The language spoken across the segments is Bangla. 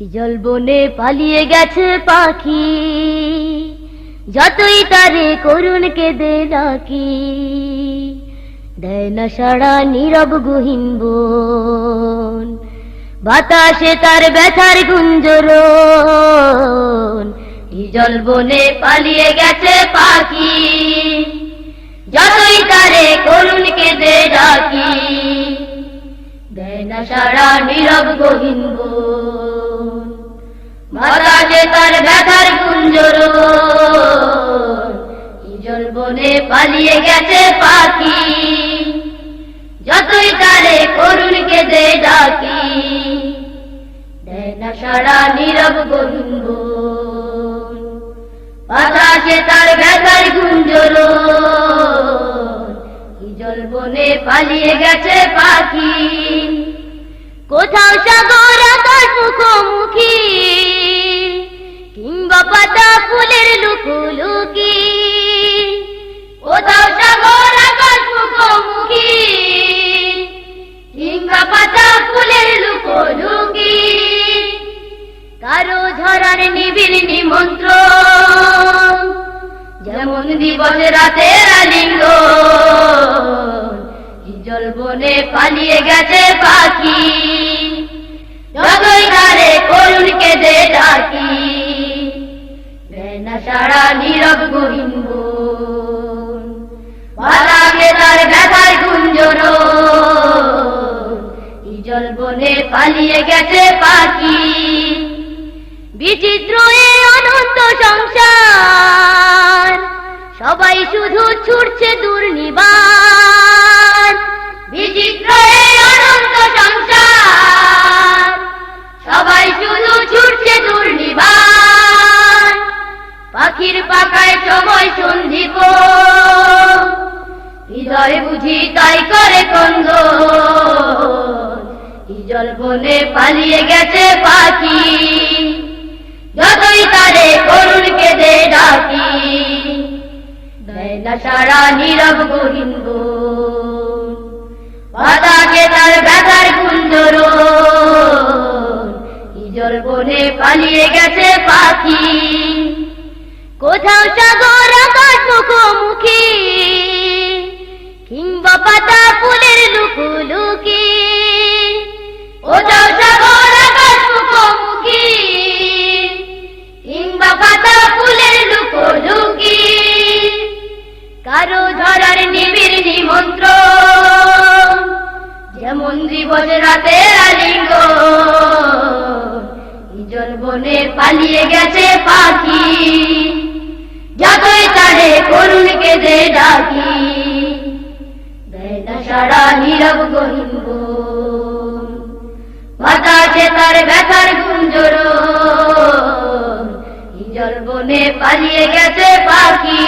হিজল বনে পালিয়ে গেছে পাখি। যতই তারে করুণ কেঁদে ডাকি, দেয় না সারা নীরব গহীন বন। বাতাসে তার ব্যথার গুঞ্জরণ হিজল বনে পালিয়ে গেছে পাখি। যতই তারে করুণ কেঁদে ডাকি, দেয় না সারা নীরব গহীন বন। তার ব্যথার গুঞ্জরণ হিজল বনে পালিয়ে গেছে পাখি? যতই তারে করুণ কেঁদে ডাকি, দেয় সারা নীরব বন বাতাসে তার ব্যথার গুঞ্জরণ হিজল বনে পালিয়ে গেছে পাখি? কোথাও সাগর, আকাশ, মুখোমুখি। কারও ঝরার নিবিড় নিমন্ত্রণ, যেমন দিবস রাতের আলিঙ্গ জল বনে পালিয়ে গেছে পাখি যতই ধারে করুণ কেঁদে ডাকি সারা নীরব গহীন বন বাতাকে তার ব্যথার গুঞ্জর জল বনে পালিয়ে গেছে পাখি। বিচিত্র অনন্ত সংসার। সবাই শুধু ছুটছে দুর্নিবার। বিচিত্র অনন্ত সংসার। সবাই শুধু ছুটছে দুর্নিবার। পাখির পাকায় সময় সন্ধিপ হৃদয় বুঝি তাই করে কন্দ। জল বনে পালিয়ে গেছে পাখি। সারা নীরব গোবিন্দ। বন বাতাকে তার ব্যথার কুঞ্জর ইজল বনে পালিয়ে গেছে পাখি। কোথাও সাগর, আকাশ, মুখোমুখি। কিংবা নিবিড় নিমন্ত্র। যেমন দিবস রাতের আলিঙ্গ বনে পালিয়ে গেছে পাখি। যতই তারে কেঁদে ডাকি সারা নীরব গহীন বন বাতাসে তার ব্যথার গুঞ্জর জল বনে পালিয়ে গেছে পাখি।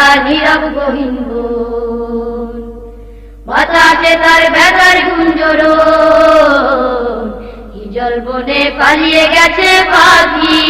সারা নীরব গহীন বাতাসে তার ব্যথার গুঞ্জর জল বনে পালিয়ে গেছে পাখি